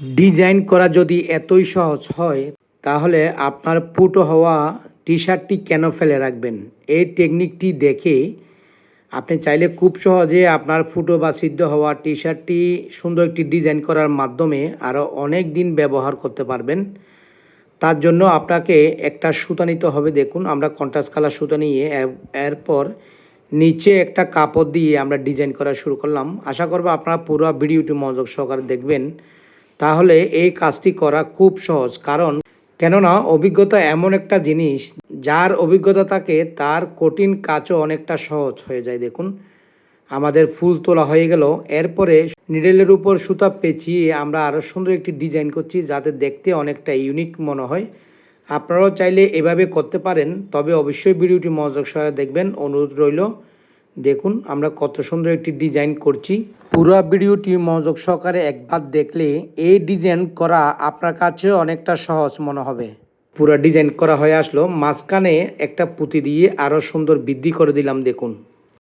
Design করা যদি এতই সহজ হয়, তাহলে আপনার পুটো হওয়া টি শার্টটি কেন ফেলে রাখবেন? এই টেকনিকটি দেখে আপনি চাইলে খুব সহজে আপনার ফুটো বা সিদ্ধ হওয়া টি শার্টটি সুন্দর একটি ডিজাইন করার মাধ্যমে আরও অনেক দিন ব্যবহার করতে পারবেন। তার জন্য আপনাকে একটা সুতা নিতে হবে, দেখুন, আমরা কন্ট্রাস্ট কালার সুতা নিয়ে এরপর নিচে একটা কাপড় দিয়ে আমরা ডিজাইন করা শুরু করলাম। আশা করব আপনারা পুরো ভিডিওটি মনোযোগ সহকারে দেখবেন। তাহলে এই কাজটি করা খুব সহজ। কারণ কেননা অভিজ্ঞতা এমন একটা জিনিস, যার অভিজ্ঞতা থাকে তার কঠিন কাজও অনেকটা সহজ হয়ে যায়। দেখুন, আমাদের ফুল তোলা হয়ে গেল। এরপরে নিডেলের উপর সুতা পেঁচিয়ে আমরা আরও সুন্দর একটি ডিজাইন করছি, যাতে দেখতে অনেকটা ইউনিক মনে হয়। আপনারাও চাইলে এভাবে করতে পারেন, তবে অবশ্যই ভিডিওটি মনোযোগ সহায় দেখবেন। অনুরোধ রইল দেখুন, আমরা কত সুন্দর একটি ডিজাইন করছি। পুরো ভিডিওটি মনোযোগ সহকারে একবার দেখলে এই ডিজাইন করা আপনার কাছে অনেকটা সহজ মনে হবে। পুরো ডিজাইন করা হয়ে আসলো, মাঝখানে একটা পুঁতি দিয়ে আরও সুন্দর বৃদ্ধি করে দিলাম, দেখুন।